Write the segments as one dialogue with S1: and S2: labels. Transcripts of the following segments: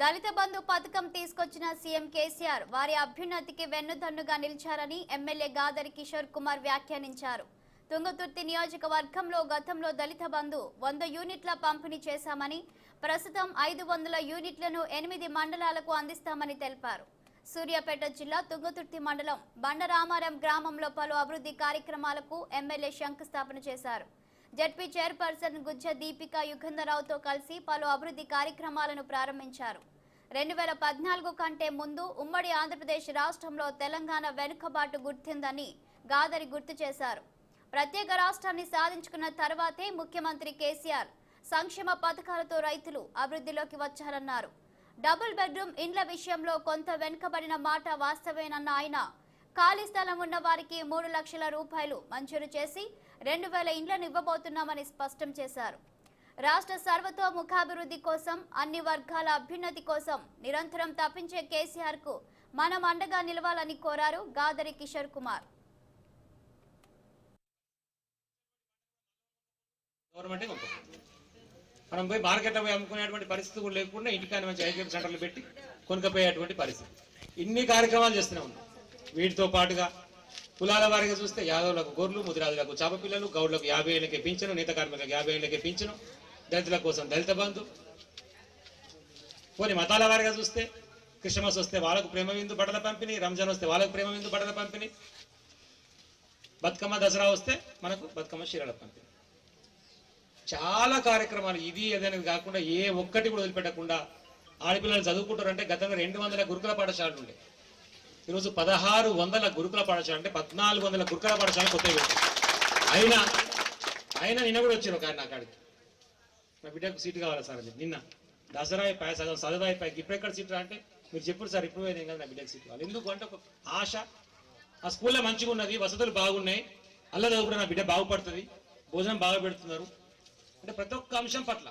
S1: దళిత బంధు పథకం తీసుకొచ్చిన సీఎం కేసీఆర్ వారి అభ్యున్నతికి వెన్నుదన్నుగా నిలిచారని ఎమ్మెల్యే గాదరి కిషోర్ కుమార్ వ్యాఖ్యానించారు. తుంగతుర్తి నియోజకవర్గంలో గతంలో దళిత బంధు వంద యూనిట్ల పంపిణీ చేశామని ప్రస్తుతం ఐదు వందల యూనిట్లను ఎనిమిది మండలాలకు అందిస్తామని తెలిపారు. సూర్యాపేట జిల్లా తుంగతుర్తి మండలం బండరామారం గ్రామంలో పలు అభివృద్ధి కార్యక్రమాలకు ఎమ్మెల్యే శంకుస్థాపన చేశారు. జడ్పీ చైర్పర్సన్ గుజ్జ దీపిక యుగంధరావుతో కలిసి పలు అభివృద్ధి కార్యక్రమాలను ప్రారంభించారు. రెండు వేల పద్నాలుగు కంటే ముందు ఉమ్మడి ఆంధ్రప్రదేశ్ రాష్ట్రంలో తెలంగాణ వెనుకబాటు గుర్తిందని గాదరి గుర్తు చేశారు. ప్రత్యేక రాష్ట్రాన్ని సాధించుకున్న తర్వాతే ముఖ్యమంత్రి కేసీఆర్ సంక్షేమ పథకాలతో రైతులు అభివృద్ధిలోకి వచ్చారన్నారు. డబుల్ బెడ్రూమ్ ఇండ్ల విషయంలో కొంత వెనుకబడిన మాట వాస్తవేనన్న ఆయన ఖాళీ స్థలం ఉన్న వారికి మూడు లక్షల రూపాయలు మంజూరు చేసి రెండు వేల ఇండ్లను ఇవ్వబోతున్నామని స్పష్టం చేశారు. రాష్ట్ర సర్వతోముఖాభివృద్ధి కోసం అన్ని వర్గాల అభ్యున్నతి కోసం నిరంతరం తప్పించే కేసీఆర్కు మనం అండగా నిలవాలని కోరారు గాదరి కిషోర్ కుమార్.
S2: మనం పోయి మార్కెట్లో పోయి అమ్ముకునేటువంటి పరిస్థితి కూడా లేకుండా ఇంటికాని మంచి ఐకేపీ సెంటర్లు పెట్టి కొనుకపోయేటువంటి పరిస్థితి. ఇన్ని కార్యక్రమాలు చేస్తూనే ఉన్నాం. వీటితో పాటుగా కులాల వారిగా చూస్తే యాదవులకు గొర్రెలు ముదిరాజులకు చాప పిల్లలు గౌడ్లకు యాభై ఏళ్ళకి పింఛను నేత కార్మికులకు యాభై ఏళ్ళకి పింఛను దళితుల కోసం దళిత బంధు. పోనీ మతాల వారిగా చూస్తే క్రిస్మస్ వస్తే వాళ్ళకు ప్రేమ విందు బట్టల పంపిణీ రంజాన్ వస్తే వాళ్ళకు ప్రేమ విందు బట్టల పంపిణీ. బతుకమ్మ దసరా వస్తే మనకు బతుకమ్మ చీరల పంపిణీ. చాలా కార్యక్రమాలు ఇది ఏదైనా కాకుండా ఏ ఒక్కటి కూడా వదిలిపెట్టకుండా ఆడపిల్లలు చదువుకుంటారంటే గతంలో రెండు వందల గురుకుల పాఠశాలలు ఉండే. ఈరోజు పదహారు వందల గురుకుల పాఠశాల అంటే పద్నాలుగు వందల గురుకుల పాఠశాల కొత్త అయినా అయినా నిన్న కూడా వచ్చారు ఒక ఆయన నా కాడికి. నా బిడ్డకు సీటు కావాలి సార్ అని. నిన్న దసరా అయిపోయి సగం చదువు అయిపోయి ఇప్పుడు ఎక్కడ సీట్ రా అంటే మీరు చెప్పారు సార్ ఇప్పుడు ఏం కదా నా బిడ్డకు సీట్ కావాలి. ఎందుకు అంటే ఒక ఆశ ఆ స్కూల్లో మంచిగా ఉన్నది వసతులు బాగున్నాయి అల్లదో కూడా నా బిడ్డ బాగుపడుతుంది భోజనం బాగా పెడుతున్నారు. అంటే ప్రతి ఒక్క అంశం పట్ల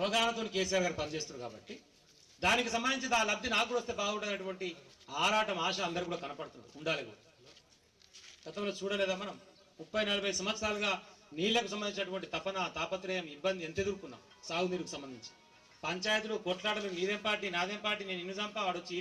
S2: అవగాహనతో కేసీఆర్ గారు పనిచేస్తారు కాబట్టి దానికి సంబంధించి ఆ లబ్ధి నాకు కూడా వస్తే బాగుంటుంది ఆరాటం ఆశ అందరు కూడా కనపడుతుంది. ఉండాలి కూడా. గతంలో చూడలేదా మనం? ముప్పై నలభై సంవత్సరాలుగా నీళ్ళకు సంబంధించినటువంటి తపన తాపత్రయం ఇబ్బంది ఎంత ఎదుర్కొన్నాం? సాగునీరుకు సంబంధించి. పంచాయతీలు కొట్లాటలు నీదేం పార్టీ నాదేం పార్టీ నేను ఇన్ని చంపా వాడు వచ్చి